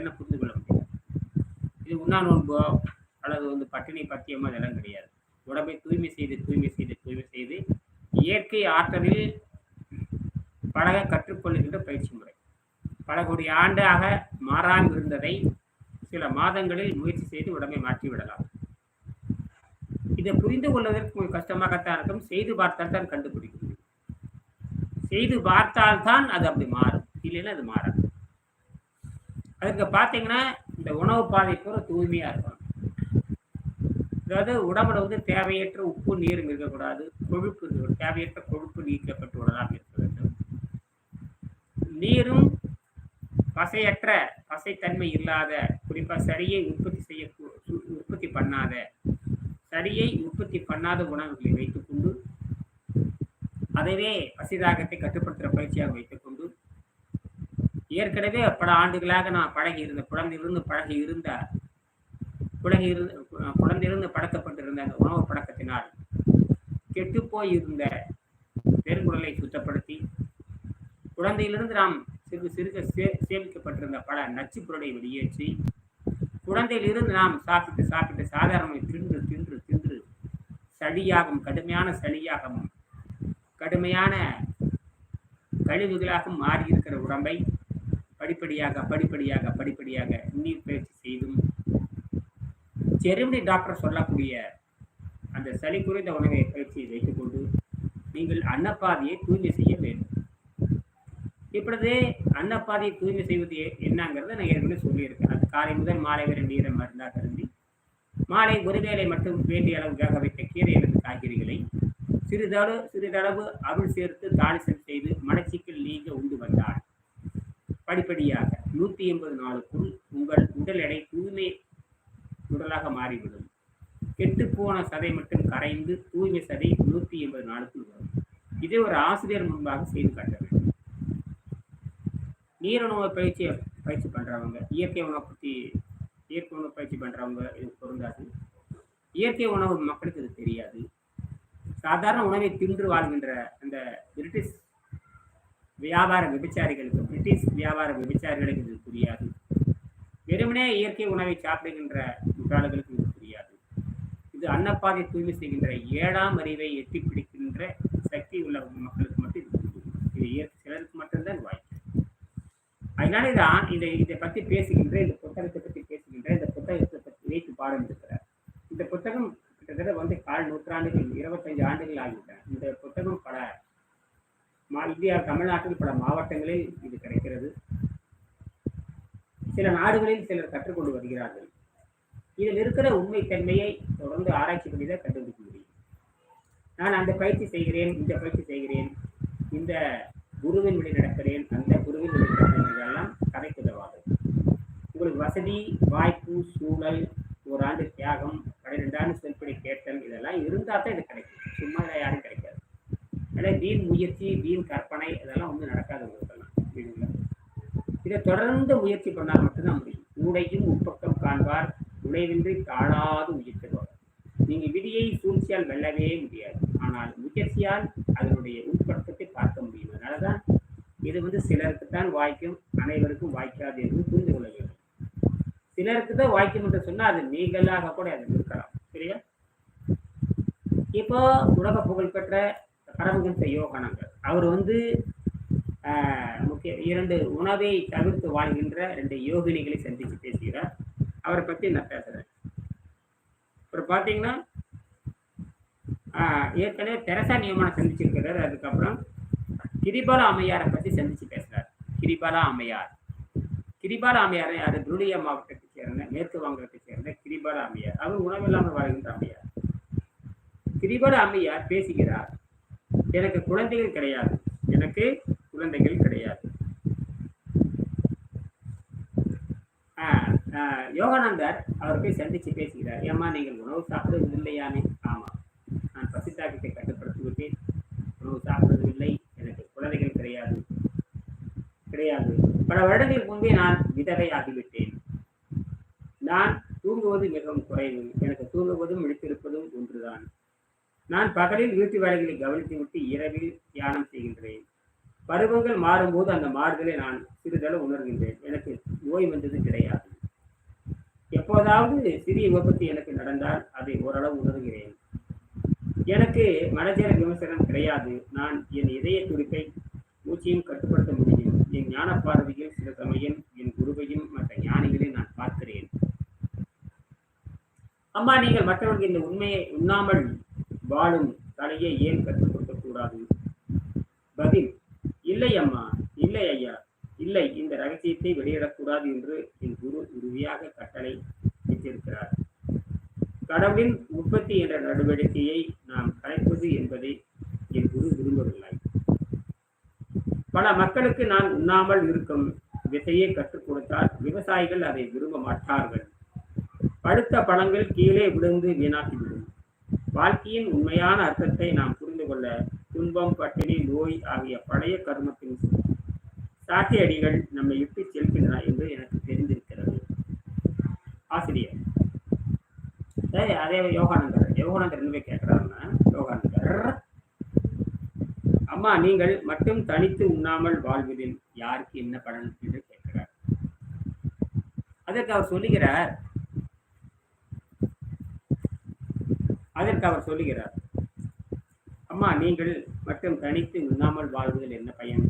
இல்லைன்னு புரிந்து கொள்ள முடியாது இது உண்ணா நோன்போ? அல்லது வந்து பட்டினி பத்தியமோ அதெல்லாம் கிடையாது. உடம்பை தூய்மை செய்து தூய்மை செய்து தூய்மை செய்து இயற்கை ஆற்றலில் பழக கற்றுக்கொள்ளுகின்ற பயிற்சி முறை. பல கோடி ஆண்டாக மாறாமல் இருந்ததை சில மாதங்களில் முயற்சி செய்து உடம்பை மாற்றி விடலாம் இதை புரிந்து கொள்வதற்கு கொஞ்சம் கஷ்டமாகத்தான் இருக்கும். செய்து பார்த்தால் தான் கண்டுபிடிக்க முடியும். செய்து பார்த்தால்தான் அது அப்படி மாறும். இல்லைன்னா அது மாறாது. அதுக்கு பார்த்தீங்கன்னா இந்த உணவு பாதை பூரா தூய்மையா இருக்கணும் அதாவது உடம்புல வந்து தேவையற்ற உப்பு நீரும் இருக்கக்கூடாது. கொழுப்பு தேவையற்ற கொழுப்பு நீக்கப்பட்டு விடலாம் இருக்க வேண்டும். நீரும் பசையற்ற பசைத்தன்மை இல்லாத குறிப்பா சரியை உற்பத்தி செய்ய உற்பத்தி பண்ணாத சரியை உற்பத்தி பண்ணாத உணவுகளை வைத்துக்கொண்டு அதைவே பசிதாகத்தை கட்டுப்படுத்துகிற பயிற்சியாக வைத்துக்கொண்டு ஏற்கனவே பல ஆண்டுகளாக நான் பழகி இருந்த குழந்தையிலிருந்து பழகி இருந்த குழகி இருந்து குழந்தையிலிருந்து பழக்கப்பட்டிருந்த அந்த உணவு பழக்கத்தினால் கெட்டுப்போய் இருந்த பெருங்குடலை சுத்தப்படுத்தி குழந்தையிலிருந்து நாம் சிறு சிறுக சே சேமிக்கப்பட்டிருந்த பல நச்சு பொருளை வெளியேற்றி குழந்தையிலிருந்து நாம் சாப்பிட்டு சாப்பிட்டு சாதாரணமாக தின்று தின்று தின்று சளியாகும் கடுமையான சளியாகவும் கடுமையான கழிவுகளாகவும் மாறியிருக்கிற உடம்பை படிப்படியாக படிப்படியாக படிப்படியாக நீர் பயிற்சி செய்தும் செருமனி டாக்டர் சொல்லக்கூடிய அந்த சளி குறைந்த உணவை பயிற்சியை வைத்துக்கொண்டு நீங்கள் அன்னப்பாதையை தூய்மை செய்ய வேண்டும். இப்பொழுது அன்னப்பாதையை தூய்மை செய்வது என்னங்கிறத நான் ஏற்கனவே சொல்லியிருக்கேன். அது காலை முதல் மாலை வரை நீரை மருந்தாக கருந்தி மாலை ஒருவேளை மட்டும் வேண்டிய அளவு வேக வைத்த கீரை அல்லது காய்கறிகளை சிறிதளவு சிறிதளவு அருள் சேர்த்து தாளிசம் செய்து மலச்சிக்கல் நீங்க உண்டு வந்தார் படிப்படியாக நூற்றி எண்பது நாளுக்குள் உங்கள் உடல் எடை தூய்மை உடலாக மாறிவிடும். கெட்டுப்போன சதை மட்டும் கரைந்து தூய்மை சதை நூற்றி எண்பது நாளுக்குள் வரும். இதை ஒரு ஆசிரியர் முன்பாக செய்து காட்ட வேண்டும். நீருணவு பயிற்சி பயிற்சி பண்றவங்க இயற்கை உணவு பற்றி இயற்கை உணவு பயிற்சி பண்றவங்க இது பொருந்தாது. இயற்கை உணவு மக்களுக்கு இது தெரியாது. சாதாரண உணவை தின்று வாழ்கின்ற அந்த பிரிட்டிஷ் வியாபார விபச்சாரிகளுக்கு பிரிட்டிஷ் வியாபார விபச்சாரிகளுக்கு இது புரியாது. வெறுமனே இயற்கை உணவை சாப்பிடுகின்ற முட்டாள்களுக்கு இது புரியாது. இது அன்னப்பாதை தூய்மை செய்கின்ற ஏழாம் அறிவை எட்டி பிடிக்கின்ற சக்தி உள்ள மக்களுக்கு மட்டும் இது புரியும். இது இயற்கை சிலருக்கு மட்டும்தான் வாய்ப்பு. அதனால இது இதை இதை பற்றி பேசுகின்ற இந்த புத்தகத்தை பற்றி பேசுகின்ற இந்த புத்தகத்தை பற்றி வைத்து பாடம் இருக்கிறார் இந்த புத்தகம் கிட்டத்தட்ட வந்து கால் நூற்றாண்டுகள் இருபத்தஞ்சு ஆண்டுகள் ஆகிவிட்டன. இந்த புத்தகம் பல இந்தியா தமிழ்நாட்டில் பல மாவட்டங்களில் இது கிடைக்கிறது. சில நாடுகளில் சிலர் கற்றுக்கொண்டு வருகிறார்கள். இதில் இருக்கிற உண்மைத்தன்மையை தொடர்ந்து ஆராய்ச்சி பண்ணி தான் கண்டுபிடிக்க முடியும். நான் அந்த பயிற்சி செய்கிறேன் இந்த பயிற்சி செய்கிறேன் இந்த குருவின் வழி நடக்கிறேன் அந்த குருவின் வழி நடக்கிறேன் இதெல்லாம் கதைக்கு உதவாது. உங்களுக்கு வசதி வாய்ப்பு சூழல் ஒரு ஆண்டு தியாகம் பன்னிரெண்டு ஆண்டு செல்படி கேட்டல் இதெல்லாம் இருந்தால் தான் இது கிடைக்கும். சும்மா யாரும் கிடைக்கும் அதனால் வீண் முயற்சி வீண் கற்பனை இதெல்லாம் வந்து நடக்காத உங்களுக்கெல்லாம் வீடுல இதை தொடர்ந்து முயற்சி பண்ணால் மட்டும்தான் முடியும். ஊடையும் உட்பக்கம் காண்பார் உழைவின்றி தாழாது உயிர்த்தவர் நீங்க விதியை சூழ்ச்சியால் வெல்லவே முடியாது. ஆனால் முயற்சியால் அதனுடைய உட்படுத்தத்தை பார்க்க முடியும். அதனாலதான் இது வந்து சிலருக்கு தான் வாய்க்கும் அனைவருக்கும் வாய்க்காது என்று புரிந்து கொள்ள வேண்டும். சிலருக்கு தான் வாய்க்கும் என்று சொன்னா அது நீங்களாக கூட அது இருக்கலாம் சரியா? இப்போ உலக புகழ்பெற்ற பரமஹம்ச யோகானந்தர் அவர் வந்து ஆஹ், முக்கிய இரண்டு உணவை தவிர்த்து வாழ்கின்ற ரெண்டு யோகினிகளை சந்தித்து பேசுகிறார் அவரை பத்தி நான் பேசுறேன். அப்புறம் பார்த்தீங்கன்னா ஆஹ், ஏற்கனவே தெரசா நியமனம் சந்திச்சிருக்கிறார். அதுக்கப்புறம் கிரிபாலா அம்மையாரை பத்தி சந்திச்சு பேசுறார். கிரிபாலா அம்மையார். கிரிபாலா அம்மையார் அது புருடியா மாவட்டத்தை சேர்ந்த மேற்கு வங்கத்தை சேர்ந்த கிரிபாலா அம்மையார். அவர் உணவில்லாமல் வாழ்கின்ற அம்மையார். கிரிபாலா அம்மையார் பேசுகிறார். எனக்கு குழந்தைகள் கிடையாது. எனக்கு குழந்தைகள் கிடையாது. ஆஹ், ஆஹ், யோகானந்தர் அவர் போய் சந்திச்சு பேசுகிறார். ஏம்மா நீங்கள் உணவு சாப்பிடுவது இல்லையானே ஆமா. நான் பசித்தாக்கத்தை கட்டுப்படுத்தி விட்டேன் உணவு சாப்பிடுவதில்லை எனக்கு குழந்தைகள் கிடையாது. கிடையாது. பல வருடங்களுக்கு முன்பே நான் விதவை ஆகிவிட்டேன். நான் தூங்குவது மிகவும் குறைவு. எனக்கு தூங்குவதும் விழித்திருப்பதும் ஒன்றுதான். நான் பகலில் வீட்டு வேலைகளை கவனித்துவிட்டு இரவில் தியானம் செய்கின்றேன். பருவங்கள் மாறும்போது அந்த மாறுதலை நான் சிறிதளவு உணர்கின்றேன். எனக்கு நோய் வந்தது கிடையாது. எப்போதாவது சிறிய விபத்து எனக்கு நடந்தால் அதை ஓரளவு உணர்கிறேன். எனக்கு மனஜர விமர்சனம் கிடையாது. நான் என் இதய துடிப்பை மூச்சையும் கட்டுப்படுத்த முடியும். என் ஞான பார்வையில் சில சமயம் என் குருவையும் மற்ற ஞானிகளையும் நான் பார்க்கிறேன். அம்மா நீங்கள் மற்றவர்களுக்கு இந்த உண்மையை உண்ணாமல் வாழும் கலையை ஏன் கற்றுக் கொடுக்க கூடாது? பதில் இல்லை அம்மா இல்லை ஐயா இல்லை இந்த ரகசியத்தை வெளியிடக்கூடாது என்று என் குரு உறுதியாக கட்டளை விட்டிருக்கிறார். கடவுளின் உற்பத்தி என்ற நடவடிக்கையை நாம் கலைப்பது என்பதை என் குரு விரும்பவில்லை. பல மக்களுக்கு நான் உண்ணாமல் இருக்கும் விதையை கற்றுக் கொடுத்தால் விவசாயிகள் அதை விரும்ப மாட்டார்கள். படுத்த பழங்கள் கீழே விழுந்து வீணாகிவிடும். வாழ்க்கையின் உண்மையான அர்த்தத்தை நாம் புரிந்து கொள்ள துன்பம் பட்டினி நோய் ஆகிய பழைய கர்மத்தின் சாட்டி அடிகள் நம்மை எப்படி செல்கின்றன என்று எனக்கு தெரிந்திருக்கிறது. ஆசிரியர். சரி அதே யோகானந்தர். யோகானந்தர் என்ன கேட்கிறாருன்னா யோகானந்தர் அம்மா நீங்கள் மட்டும் தனித்து உண்ணாமல் வாழ்வதில் யாருக்கு என்ன பலன்? என்று கேட்கிறார். அதற்கு அவர் சொல்லுகிறார் அதற்கு அவர் சொல்லுகிறார் அம்மா நீங்கள் மட்டும் தனித்து உண்ணாமல் வாழ்வதில் என்ன பயன்?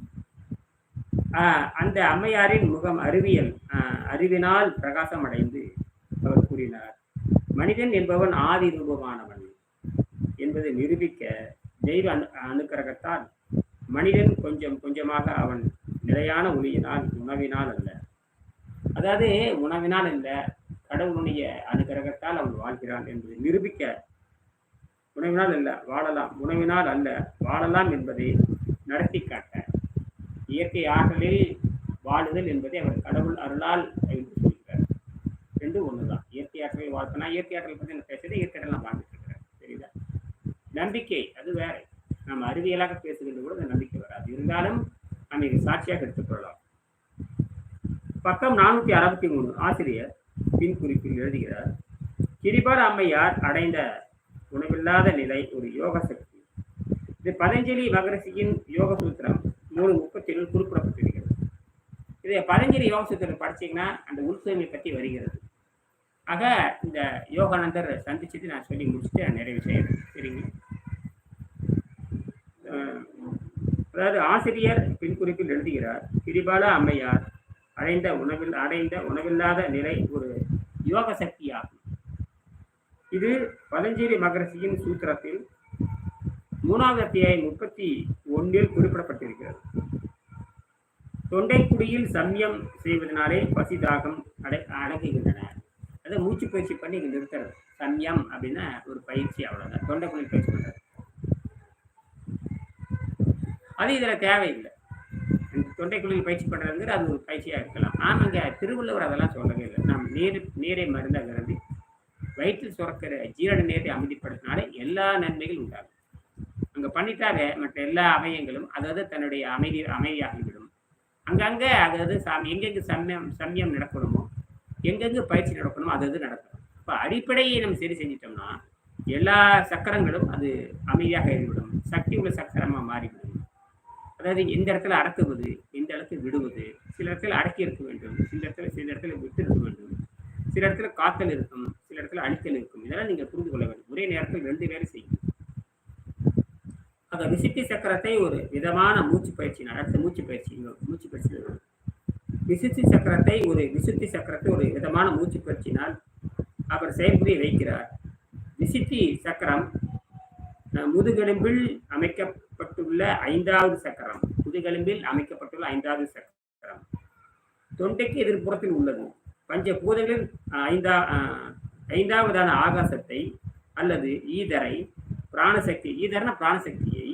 ஆஹ் அந்த அம்மையாரின் முகம் அறிவியல் ஆஹ் அறிவினால் பிரகாசம் அடைந்து அவர் கூறினார் மனிதன் என்பவன் ஆதி ரூபமானவன் என்பதை நிரூபிக்க தெய்வ அனு அனுக்கிரகத்தால் மனிதன் கொஞ்சம் கொஞ்சமாக அவன் நிலையான ஒளியினால் உணவினால் அல்ல. அதாவது உணவினால் அல்ல கடவுளுடைய அனுகிரகத்தால் அவன் வாழ்கிறான் என்பதை நிரூபிக்க உணவினால் அல்ல வாழலாம். உணவினால் அல்ல வாழலாம் என்பதை நடத்தி காட்ட இயற்கை ஆற்றலில் வாழுதல் என்பதை அவர் கடவுள் அருளால் அறிந்து சொல்கிறார் ரெண்டு ஒண்ணுதான். இயற்கை ஆற்றலை வாழ்த்தனா இயற்கை ஆற்றல் பற்றி நான் பேசுறது இயற்கை ஆற்றல் நான் வாழ்ந்துட்டு இருக்கிறேன் சரிதா? நம்பிக்கை அது வேற. நம்ம அறிவியலாக பேசுகின்ற கூட அந்த நம்பிக்கை வராது. இருந்தாலும் நம்ம இதை சாட்சியாக எடுத்துக்கொள்ளலாம் பக்கம் நானூற்றி அறுபத்தி மூணு ஆசிரியர் பின் குறிப்பில் எழுதுகிறார் கிரிபார் அம்மையார் அடைந்த உணவில்லாத நிலை ஒரு யோக சக்தி. இது பதஞ்சலி மகரிஷியின் யோக சூத்திரம் மூணு முப்பத்தி ஏழு குறிப்பிடப்பட்டிருக்கிறது. இதை பதஞ்சலி யோக சூத்திரம் படிச்சீங்கன்னா அந்த உள்சுமை பற்றி வருகிறது. ஆக இந்த யோகானந்தர் சந்திச்சுட்டு நான் சொல்லி முடிச்சுட்டு நான் நிறைவு செய்யறேன் சரிங்களா அஹ் அதாவது ஆசிரியர் பின் குறிப்பில் எழுதுகிறார் கிரிபால அம்மையார் அடைந்த உணவில் அடைந்த உணவில்லாத நிலை ஒரு யோக சக்தி இது பதஞ்சலி மகரசியின் சூத்திரத்தில் மூணாவது அத்தியாயம் முப்பத்தி ஒன்றில் குறிப்பிடப்பட்டிருக்கிறது. தொண்டைக்குடியில் சம்யம் செய்வதனாலே பசி தாகம் அடை அடங்குகின்றன. அதை மூச்சு பயிற்சி பண்ணி இங்கே நிறுத்துறது. சம்யம் அப்படின்னா ஒரு பயிற்சி அவ்வளோதான் தொண்டைக்குடியில் பயிற்சி பண்ணுறது அது இதில் தேவையில்லை. தொண்டைக்குழியில் பயிற்சி பண்றதுங்கிறது அது ஒரு பயிற்சியாக இருக்கலாம். ஆனால் இங்கே திருவள்ளுவர் அதெல்லாம் சொல்லவே இல்லை. நாம் நீர் நீரை மருந்தாக கருதி வயிற்றில் சுரக்கிற ஜீரண நீரை அமைதிப்படுத்தினாலே எல்லா நன்மைகள் உண்டாகும். அங்க பண்ணிட்டாக மற்ற எல்லா அவயங்களும் அதாவது தன்னுடைய அமைதி அமைதியாகிவிடும். அங்கங்க அதாவது சாமி எங்கெங்க சமயம் சமயம் நடக்கணுமோ எங்கெங்கு பயிற்சி நடக்கணுமோ அது அது நடக்கும். இப்போ அடிப்படையை நம்ம சரி செஞ்சிட்டோம்னா எல்லா சக்கரங்களும் அது அமைதியாக இருந்துவிடும். சக்தி உள்ள சக்கரமாக மாறிவிடும். அதாவது எந்த இடத்துல அடக்குவது எந்த இடத்துல விடுவது சில இடத்துல அடக்கி இருக்க வேண்டும். சில இடத்துல சில இடத்துல விட்டு இருக்க வேண்டும். சில இடத்துல காத்தல் இருக்கும். இடத்துல அழித்தல் நிற்கும் இதெல்லாம் நீங்கள் புரிந்து கொள்ள வேண்டும். ஒரே நேரத்தில் ரெண்டு வேலை செய்யும். அந்த விசிட்டி சக்கரத்தை ஒரு விதமான மூச்சு பயிற்சி அடுத்த மூச்சு பயிற்சி மூச்சு பயிற்சி. விசுத்தி சக்கரத்தை ஒரு விசுத்தி சக்கரத்தை ஒரு விதமான மூச்சு பயிற்சினால் அவர் செயல்புரிய வைக்கிறார். விசித்தி சக்கரம் முதுகெலும்பில் அமைக்கப்பட்டுள்ள ஐந்தாவது சக்கரம். முதுகெலும்பில் அமைக்கப்பட்டுள்ள ஐந்தாவது சக்கரம். தொண்டைக்கு எதிர்ப்புறத்தில் உள்ளது. பஞ்ச பூதங்களில் ஐந்தா ஐந்தாவதான ஆகாசத்தை அல்லது ஈதரை பிராணசக்தி ஈதர்னா பிராணசக்தியை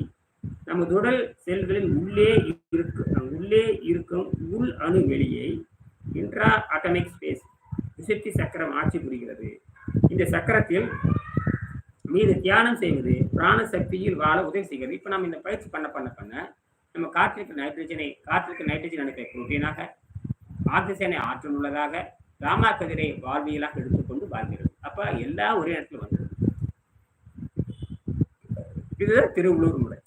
நமது உடல் செல்களின் உள்ளே இருக்கும் உள்ளே இருக்கும் உள் அணு வெளியை இன்ட்ரா அட்டமிக் ஸ்பேஸ் விசக்தி சக்கரம் ஆட்சி புரிகிறது. இந்த சக்கரத்தில் மீது தியானம் செய்வது பிராண சக்தியில் வாழ உதவி செய்கிறது. இப்போ நம்ம இந்த பயிற்சி பண்ண பண்ண பண்ண நம்ம காற்றிற்கு நைட்ரஜனை காற்றிற்கு நைட்ரஜன் அனுப்ப புரோட்டீனாக ஆக்சிஜனை ஆற்றல் உள்ளதாக ராமா கதிரை வாழ்வியலாக எடுத்துக்கொண்டு வாழ்கிறது அப்ப எல்லாம் ஒரே இடத்துல வந்து இதுதான் திருவள்ளூர் முறை.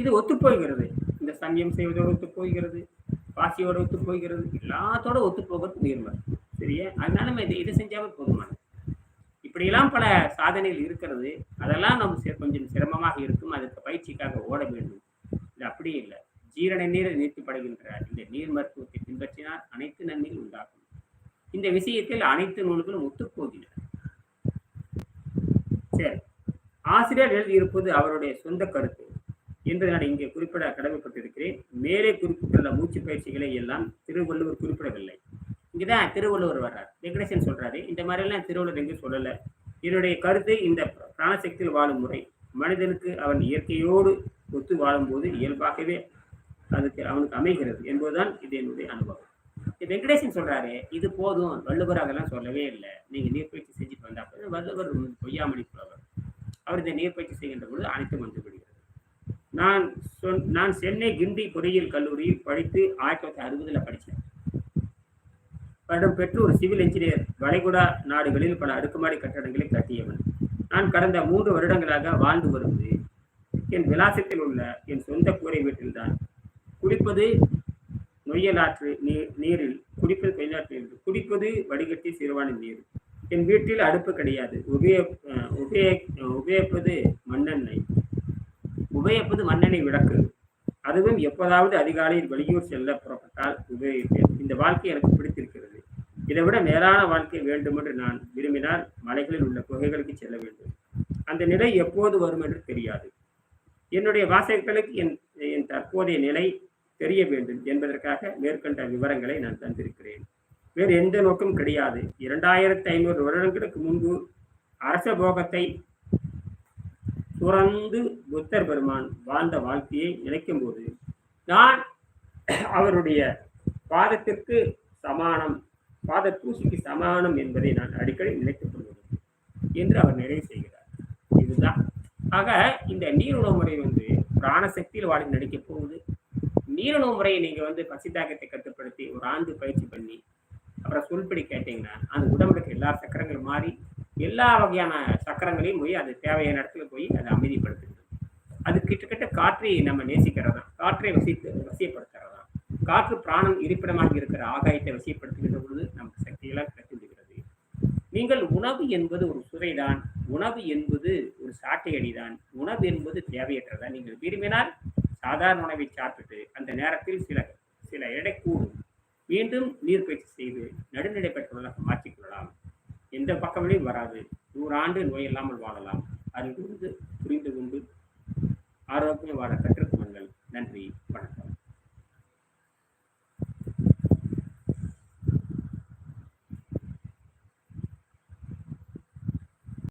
இது ஒத்துப்போகிறது இந்த சமயம் செய்வதோடு ஒத்துப்போகிறது பாசியோட ஒத்துப்போகிறது எல்லாத்தோட ஒத்துப்போகிறது நேர்மை சரியா? அதனால நம்ம இதை இதை செஞ்சாவே போதுமானது இப்படியெல்லாம் பல சாதனைகள் இருக்கிறது. அதெல்லாம் நம்ம கொஞ்சம் சிரமமாக இருக்கும். அதுக்கு பயிற்சிக்காக ஓட வேண்டும். இது அப்படியே இல்லை. ஜீரண நீரை நீர்த்திப்படுகின்ற இந்த நீர் மருத்துவத்தை பின்பற்றினால் அனைத்து நன்மைகள் உண்டாகும். இந்த விஷயத்தில் அனைத்து நூல்களும் ஒத்துப்போகின சரி. ஆசிரியர் எழுதியிருப்பது அவருடைய சொந்த கருத்து. என்று நான் இங்கே குறிப்பிட கடமைப்பட்டிருக்கிறேன். மேலே குறிப்பிட்டுள்ள மூச்சு பயிற்சிகளை எல்லாம் திருவள்ளுவர் குறிப்பிடவில்லை. இங்கதான் திருவள்ளுவர் வர்றார். வெங்கடேசன் சொல்றாரு இந்த மாதிரிலாம் திருவள்ளுவர் எங்கேயும் சொல்லல. என்னுடைய கருத்து இந்த பிராணசக்தியில் வாழும் முறை மனிதனுக்கு அவன் இயற்கையோடு ஒத்து வாழும்போது இயல்பாகவே அதுக்கு அவனுக்கு அமைகிறது என்பதுதான் இது என்னுடைய அனுபவம். வெங்கடேசன் சொல்றாரு இது போதும் வள்ளுவர் அதெல்லாம் சொல்லவே இல்லை. நீங்க நீர்ப்பயிற்சி செஞ்சுட்டு வந்தா போதும். வள்ளுவர் பொய்யாமணி புலவர். அவர் இந்த நீர்ப்பயிற்சி செய்கின்ற பொழுது அனைத்தும் வந்து விடுகிறது. நான் சொன் நான் சென்னை கிண்டி பொறியியல் கல்லூரியில் படித்து ஆயிரத்தி தொள்ளாயிரத்தி அறுபதுல படித்தேன். வருடம் பெற்று ஒரு சிவில் என்ஜினியர் வளைகுடா நாடுகளில் பல அடுக்குமாடி கட்டடங்களை கட்டியவன். நான் கடந்த மூன்று வருடங்களாக வாழ்ந்து வருவது என் விலாசத்தில் உள்ள என் சொந்த கூரை வீட்டில்தான். குளிப்பது நொய்யலாற்று நீர் நீரில் குடிப்பது கொய்யாற்று நீர் குடிப்பது வடிகட்டி சிறுவான நீர். என் வீட்டில் அடுப்பு கிடையாது. உபய உபய உபயப்பது உபயோகிப்பது மண்ணெண்ணெய். உபயோகிப்பது மண்ணெண்ணெய் விளக்கு. அதுவும் எப்போதாவது அதிகாலையில் வெளியூர் செல்ல புறப்பட்டால் உபயோகிப்பேன். இந்த வாழ்க்கை எனக்கு பிடித்திருக்கிறது. இதை விட மேலான வாழ்க்கை வேண்டும் என்று நான் விரும்பினால் மலைகளில் உள்ள குகைகளுக்கு செல்ல வேண்டும். அந்த நிலை எப்போது வரும் என்று தெரியாது. என்னுடைய வாசகர்களுக்கு என் என் தற்போதைய நிலை தெரிய வேண்டும் என்பதற்காக மேற்கண்ட விவரங்களை நான் தந்திருக்கிறேன். வேறு எந்த நோக்கம் கிடையாது. இரண்டாயிரத்தி ஐநூறு வருடங்களுக்கு முன்பு அரச போகத்தை துறந்து புத்தர் பெருமான் வாழ்ந்த வாழ்க்கையை நினைக்கும் போது நான் அவருடைய பாதத்திற்கு சமானம் பாத தூசிக்கு சமானம் என்பதை நான் அடிக்கடி நினைத்துக் கொள்கிறேன் என்று அவர் நிறைவு செய்கிறார். இதுதான். ஆக இந்த நீருணவு முறை வந்து பிராணசக்தியில் வாடி நடிக்கப் போகுது நீருணவு முறையை நீங்க வந்து பசித்தாக்கத்தை கட்டுப்படுத்தி ஒரு ஆண்டு பயிற்சி பண்ணி அப்புறம் சொல்படி கேட்டீங்கன்னா அந்த உடம்புக்கு எல்லா சக்கரங்களும் மாறி எல்லா வகையான சக்கரங்களையும் போய் அது தேவையான இடத்துல போய் அதை அமைதிப்படுத்துது. அது கிட்டத்தட்ட காற்றை நம்ம நேசிக்கிறதா காற்றை வசித்து வசியப்படுத்துறதா காற்று பிராணம் இருப்பிடமாக இருக்கிற ஆகாயத்தை வசியப்படுத்துகின்ற பொழுது நமக்கு சக்தியெல்லாம் கிடைத்து நீங்கள் உணவு என்பது ஒரு சுவைதான். உணவு என்பது ஒரு சாட்டை அடிதான் உணவு என்பது தேவையற்றதா? நீங்கள் விரும்பினால் சாதாரண உணவை சாப்பிட்டு அந்த நேரத்தில் சில சில எடை கூடும். மீண்டும் நீர்ப்பயிற்சி செய்து நடுநிலை பெற்றவர்களாக மாற்றிக்கொள்ளலாம் எந்த பக்கங்களையும் வராது. நூறாண்டு நோய் இல்லாமல் வாழலாம். அதிலிருந்து புரிந்து கொண்டு ஆரோக்கியம் வாழ கற்றுக்கொள்ளுங்கள் நன்றி. வணக்கம்.